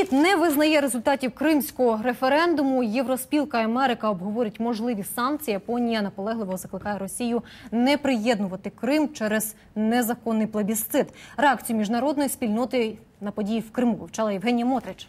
Світ не визнає результатів кримського референдуму. Євроспілка Америка обговорить можливі санкції. Японія наполегливо закликає Росію не приєднувати Крим через незаконний плебісцит. Реакцію міжнародної спільноти на події в Криму вивчала Євгенія Мотрич.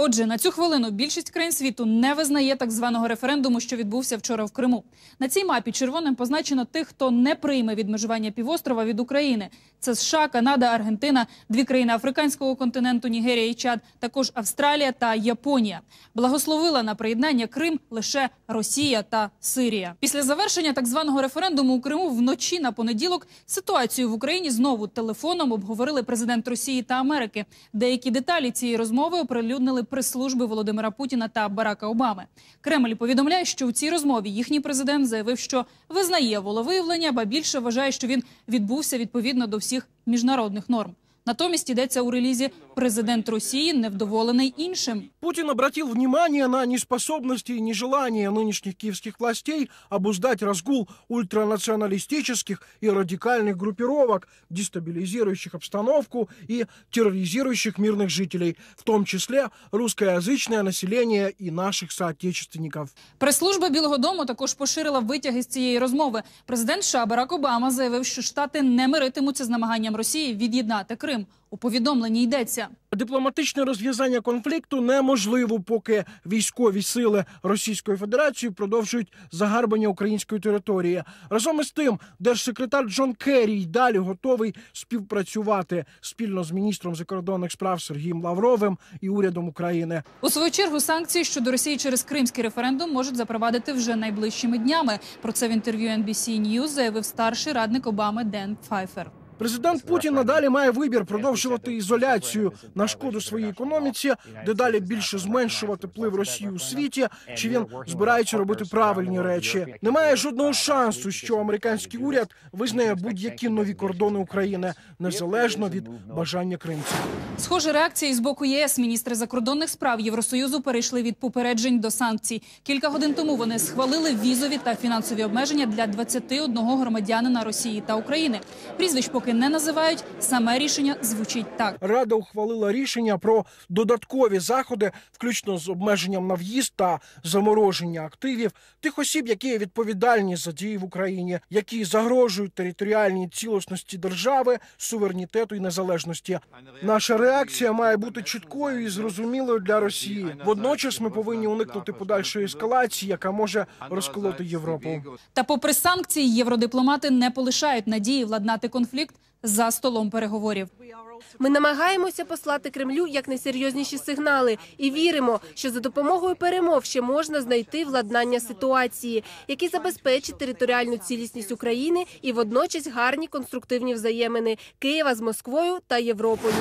Отже, на цю хвилину більшість країн світу не визнає так званого референдуму, що відбувся вчора в Криму. На цій мапі червоним позначено тих, хто не прийме відмежування півострова від України. Це США, Канада, Аргентина, дві країни африканського континенту, Нігерія і Чад, також Австралія та Японія. Благословила на приєднання Крим лише Росія та Сирія. Після завершення так званого референдуму у Криму вночі на понеділок ситуацію в Україні знову телефоном обговорили президент Росії та Америки. Деякі деталі цієї розмови оприлюднили прес-служби Володимира Путіна та Барака Обами. Кремль повідомляє, що у цій розмові їхній президент заявив, що визнає волевиявлення, ба більше вважає, що він відбувся відповідно до всіх міжнародних норм. Натомість йдеться у релізі президент Росії невдоволений іншим. Путин обратил внимание на неспособности и нежелание нынешних киевских властей обуздать разгул ультранационалистических и радикальных группировок, дестабилизирующих обстановку и терроризирующих мирных жителей, в том числе русскоязычное население и наших соотечественников. Прес-служба Білого Дому також поширила витяги з цієї розмови. Президент США Барак Обама заявив, що штати не миритимуться з намаганням Росії від'єднати Крим. У повідомленні йдеться. Дипломатичне розв'язання конфлікту неможливо, поки військові сили Російської Федерації продовжують загарбання української території. Разом із тим, держсекретар Джон Керрі й далі готовий співпрацювати спільно з міністром закордонних справ Сергієм Лавровим і урядом України. У свою чергу санкції щодо Росії через кримський референдум можуть запровадити вже найближчими днями. Про це в інтерв'ю NBC News заявив старший радник Обами Ден Пфайфер. Президент Путін надалі має вибір продовжувати ізоляцію на шкоду своїй економіці, дедалі більше зменшувати вплив Росії у світі. Чи він збирається робити правильні речі? Немає жодного шансу, що американський уряд визнає будь-які нові кордони України незалежно від бажання кримців. Схоже, реакції з боку ЄС міністри закордонних справ Євросоюзу перейшли від попереджень до санкцій. Кілька годин тому вони схвалили візові та фінансові обмеження для 21 громадянина Росії та України. Прізвищ поки не називають. Саме рішення звучить так. Рада ухвалила рішення про додаткові заходи, включно з обмеженням на в'їзд та замороження активів тих осіб, які відповідальні за дії в Україні, які загрожують територіальній цілісності держави, суверенітету і незалежності. Наша реакція має бути чіткою і зрозумілою для Росії. Водночас ми повинні уникнути подальшої ескалації, яка може розколоти Європу. Та, попри санкції, євродипломати не полишають надії владнати конфлікт за столом переговорів. Ми намагаємося послати Кремлю як найсерйозніші сигнали і віримо, що за допомогою перемов ще можна знайти владнання ситуації, які забезпечить територіальну цілісність України і водночас гарні конструктивні взаємини Києва з Москвою та Європою.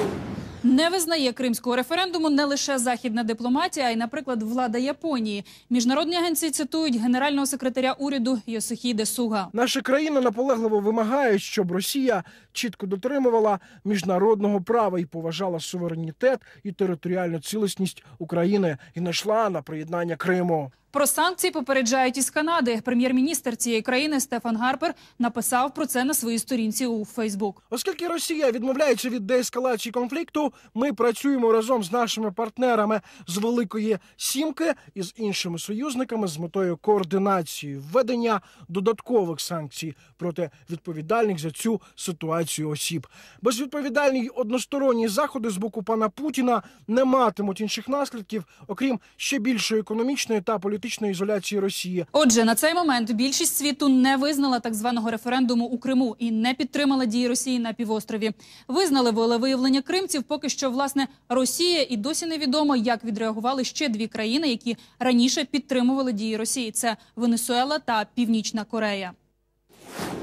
Не визнає кримського референдуму не лише західна дипломатія, а й, наприклад, влада Японії. Міжнародні агенції цитують генерального секретаря уряду Йосихіде Суга. Наша країна наполегливо вимагає, щоб Росія чітко дотримувала міжнародного права і поважала суверенітет і територіальну цілісність України і не йшла на приєднання Криму. Про санкції попереджають із Канади. Прем'єр-міністр цієї країни Стефан Гарпер написав про це на своїй сторінці у Фейсбук. Оскільки Росія відмовляється від деескалації конфлікту, ми працюємо разом з нашими партнерами з Великої Сімки і з іншими союзниками з метою координації введення додаткових санкцій проти відповідальних за цю ситуацію осіб. Безвідповідальні й односторонні заходи з боку пана Путіна не матимуть інших наслідків, окрім ще більшої економічної та політичної ізоляції Росії. Отже, на цей момент більшість світу не визнала так званого референдуму у Криму і не підтримала дії Росії на півострові. Визнали волевиявлення кримців. Поки що, власне, Росія і досі невідомо, як відреагували ще дві країни, які раніше підтримували дії Росії. Це Венесуела та Північна Корея.